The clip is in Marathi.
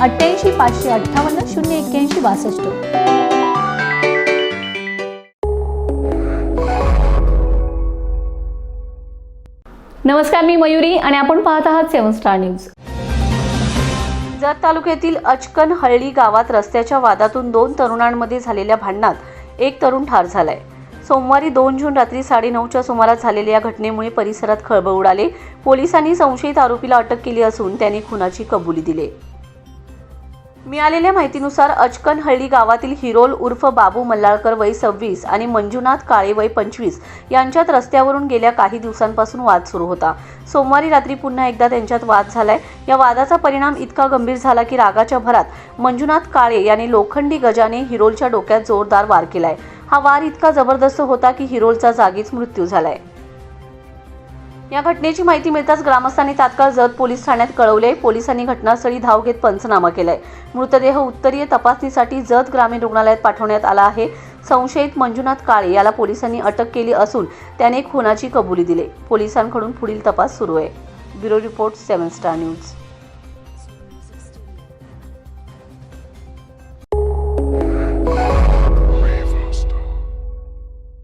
अठ्ठ्याऐंशी पाचशे अठ्ठावन्न शून्य एक्क्याऐंशी बासष्ट. नमस्कार मी मयुरी आणि आपण पाहत आहात सेवन स्टार न्यूज. जत तालुक्यातील अचकन हळ्ळी गावात रस्त्याच्या वादातून दोन तरुणांमध्ये झालेल्या भांडणात एक तरुण ठार झालाय. सोमवारी दोन जून रात्री साडेनऊच्या सुमारास झालेल्या या घटनेमुळे परिसरात खळबळ उडाले. पोलिसांनी संशयित आरोपीला अटक केली असून त्याने खुनाची कबुली दिली. मिळालेल्या माहितीनुसार अचकन हळ्ळी गावातील हिरोल उर्फ बाबू मल्लाळकर वय सव्वीस आणि मंजुनाथ काळे वय पंचवीस यांच्यात रस्त्यावरून गेल्या काही दिवसांपासून वाद सुरू होता. सोमवारी रात्री पुन्हा एकदा त्यांच्यात वाद झालाय. या वादाचा परिणाम इतका गंभीर झाला की रागाच्या भरात मंजुनाथ काळे याने लोखंडी गजाने हिरोलच्या डोक्यात जोरदार वार केलाय. हा वार इतका जबरदस्त होता की हिरोलचा जागीच मृत्यू झालाय. या घटनेची माहिती मिळताच ग्रामस्थांनी तात्काळ जत पोलीस ठाण्यात कळवले. पोलिसांनी घटनास्थळी धाव घेत पंचनामा केलाय. मृतदेह उत्तरीय तपासणीसाठी जत ग्रामीण रुग्णालयात पाठवण्यात आला आहे. संशयित मंजुनाथ काळे याला पोलिसांनी अटक केली असून त्याने खुनाची कबुली दिली. पोलिसांकडून पुढील तपास सुरू आहे. Bureau report seven star news.